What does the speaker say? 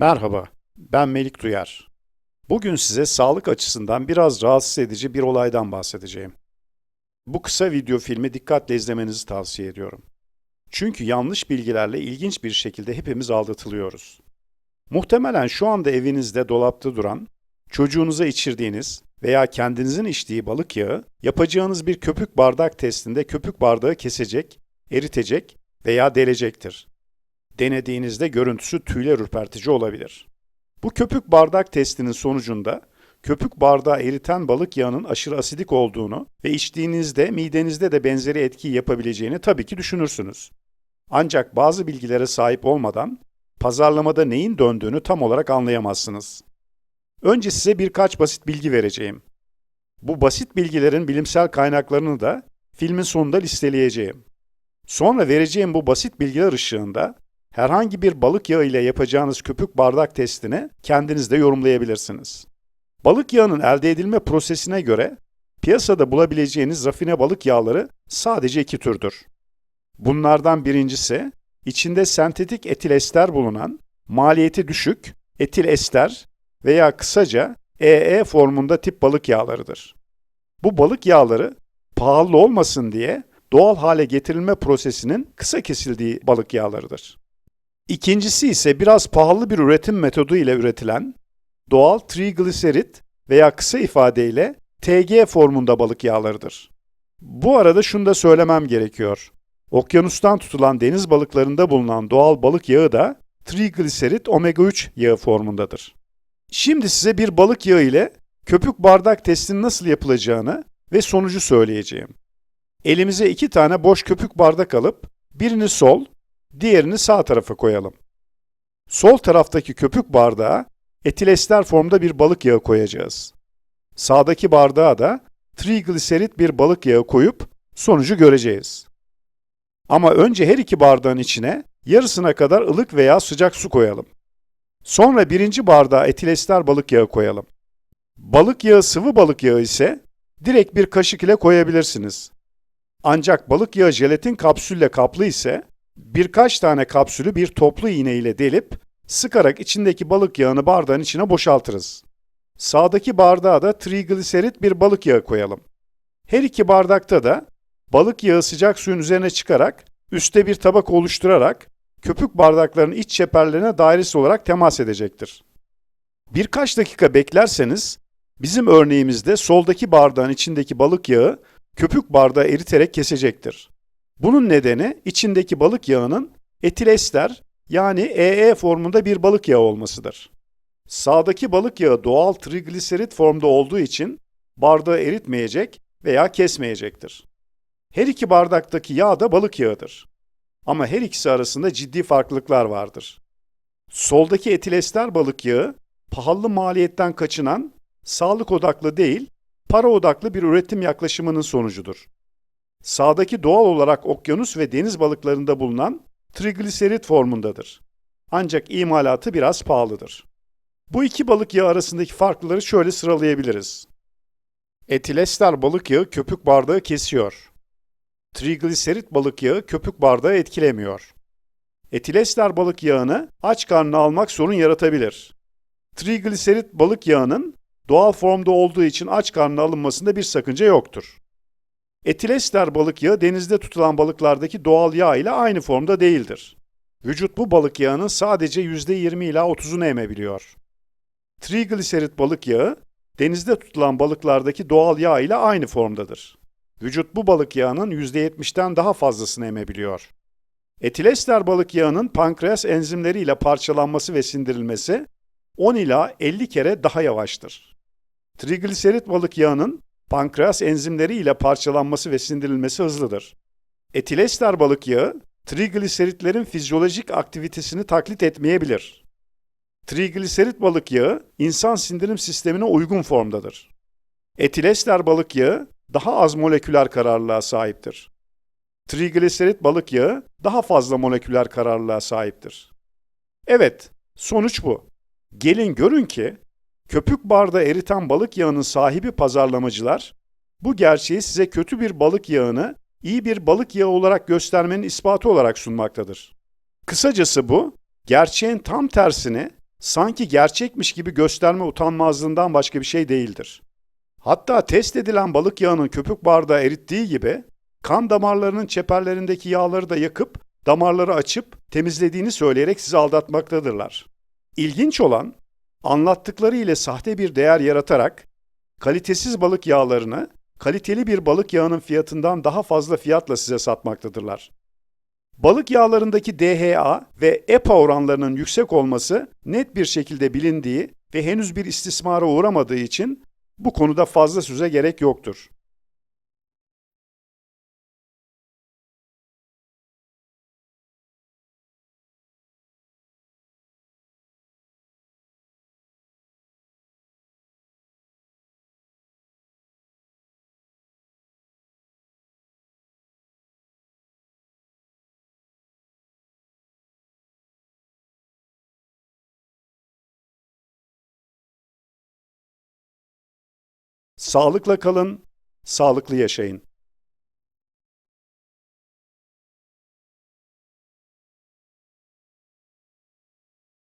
Merhaba, ben Melik Duyar. Bugün size sağlık açısından biraz rahatsız edici bir olaydan bahsedeceğim. Bu kısa video filmi dikkatle izlemenizi tavsiye ediyorum. Çünkü yanlış bilgilerle ilginç bir şekilde hepimiz aldatılıyoruz. Muhtemelen şu anda evinizde dolapta duran, çocuğunuza içirdiğiniz veya kendinizin içtiği balık yağı, yapacağınız bir köpük bardak testinde köpük bardağı kesecek, eritecek veya delecektir denediğinizde görüntüsü tüyler ürpertici olabilir. Bu köpük bardak testinin sonucunda köpük bardağı eriten balık yağının aşırı asidik olduğunu ve içtiğinizde midenizde de benzeri etki yapabileceğini tabii ki düşünürsünüz. Ancak bazı bilgilere sahip olmadan pazarlamada neyin döndüğünü tam olarak anlayamazsınız. Önce size birkaç basit bilgi vereceğim. Bu basit bilgilerin bilimsel kaynaklarını da filmin sonunda listeleyeceğim. Sonra vereceğim bu basit bilgiler ışığında herhangi bir balık yağı ile yapacağınız köpük bardak testini kendiniz de yorumlayabilirsiniz. Balık yağının elde edilme prosesine göre piyasada bulabileceğiniz rafine balık yağları sadece iki türdür. Bunlardan birincisi içinde sentetik etil ester bulunan, maliyeti düşük etil ester veya kısaca EE formunda tip balık yağlarıdır. Bu balık yağları pahalı olmasın diye doğal hale getirilme prosesinin kısa kesildiği balık yağlarıdır. İkincisi ise biraz pahalı bir üretim metodu ile üretilen doğal trigliserit veya kısa ifadeyle TG formunda balık yağlarıdır. Bu arada şunu da söylemem gerekiyor. Okyanustan tutulan deniz balıklarında bulunan doğal balık yağı da trigliserit omega 3 yağı formundadır. Şimdi size bir balık yağı ile köpük bardak testinin nasıl yapılacağını ve sonucu söyleyeceğim. Elimize iki tane boş köpük bardak alıp birini sol, diğerini sağ tarafa koyalım. Sol taraftaki köpük bardağa etilester formda bir balık yağı koyacağız. Sağdaki bardağa da trigliserit bir balık yağı koyup sonucu göreceğiz. Ama önce her iki bardağın içine yarısına kadar ılık veya sıcak su koyalım. Sonra birinci bardağa etilester balık yağı koyalım. Balık yağı sıvı balık yağı ise direkt bir kaşık ile koyabilirsiniz. Ancak balık yağı jelatin kapsülle kaplı ise birkaç tane kapsülü bir toplu iğne ile delip sıkarak içindeki balık yağını bardağın içine boşaltırız. Sağdaki bardağa da trigliserit bir balık yağı koyalım. Her iki bardakta da balık yağı sıcak suyun üzerine çıkarak üstte bir tabak oluşturarak köpük bardakların iç çeperlerine dairesi olarak temas edecektir. Birkaç dakika beklerseniz bizim örneğimizde soldaki bardağın içindeki balık yağı köpük bardağı eriterek kesecektir. Bunun nedeni içindeki balık yağının etil ester yani EE formunda bir balık yağı olmasıdır. Sağdaki balık yağı doğal trigliserit formda olduğu için bardağı eritmeyecek veya kesmeyecektir. Her iki bardaktaki yağ da balık yağıdır. Ama her ikisi arasında ciddi farklılıklar vardır. Soldaki etil ester balık yağı pahalı maliyetten kaçınan, sağlık odaklı değil, para odaklı bir üretim yaklaşımının sonucudur. Sağdaki doğal olarak okyanus ve deniz balıklarında bulunan trigliserit formundadır. Ancak imalatı biraz pahalıdır. Bu iki balık yağı arasındaki farkları şöyle sıralayabiliriz. Etilester balık yağı köpük bardağı kesiyor. Trigliserit balık yağı köpük bardağı etkilemiyor. Etilester balık yağını aç karnına almak sorun yaratabilir. Trigliserit balık yağının doğal formda olduğu için aç karnına alınmasında bir sakınca yoktur. Etilester balık yağı denizde tutulan balıklardaki doğal yağ ile aynı formda değildir. Vücut bu balık yağının sadece %20 ila 30'unu emebiliyor. Trigliserit balık yağı denizde tutulan balıklardaki doğal yağ ile aynı formdadır. Vücut bu balık yağının %70'ten daha fazlasını emebiliyor. Etilester balık yağının pankreas enzimleri ile parçalanması ve sindirilmesi 10 ila 50 kere daha yavaştır. Trigliserit balık yağının pankreas enzimleri ile parçalanması ve sindirilmesi hızlıdır. Etilester balık yağı, trigliseritlerin fizyolojik aktivitesini taklit etmeyebilir. Trigliserit balık yağı, insan sindirim sistemine uygun formdadır. Etilester balık yağı, daha az moleküler kararlılığa sahiptir. Trigliserit balık yağı, daha fazla moleküler kararlılığa sahiptir. Evet, sonuç bu. Gelin görün ki, Köpük barda eriten balık yağının sahibi pazarlamacılar, bu gerçeği size kötü bir balık yağını iyi bir balık yağı olarak göstermenin ispatı olarak sunmaktadır. Kısacası bu, gerçeğin tam tersini sanki gerçekmiş gibi gösterme utanmazlığından başka bir şey değildir. Hatta test edilen balık yağının köpük bardağı erittiği gibi kan damarlarının çeperlerindeki yağları da yakıp damarları açıp temizlediğini söyleyerek sizi aldatmaktadırlar. İlginç olan anlattıkları ile sahte bir değer yaratarak kalitesiz balık yağlarını kaliteli bir balık yağının fiyatından daha fazla fiyatla size satmaktadırlar. Balık yağlarındaki DHA ve EPA oranlarının yüksek olması net bir şekilde bilindiği ve henüz bir istismara uğramadığı için bu konuda fazla söze gerek yoktur. Sağlıkla kalın, sağlıklı yaşayın.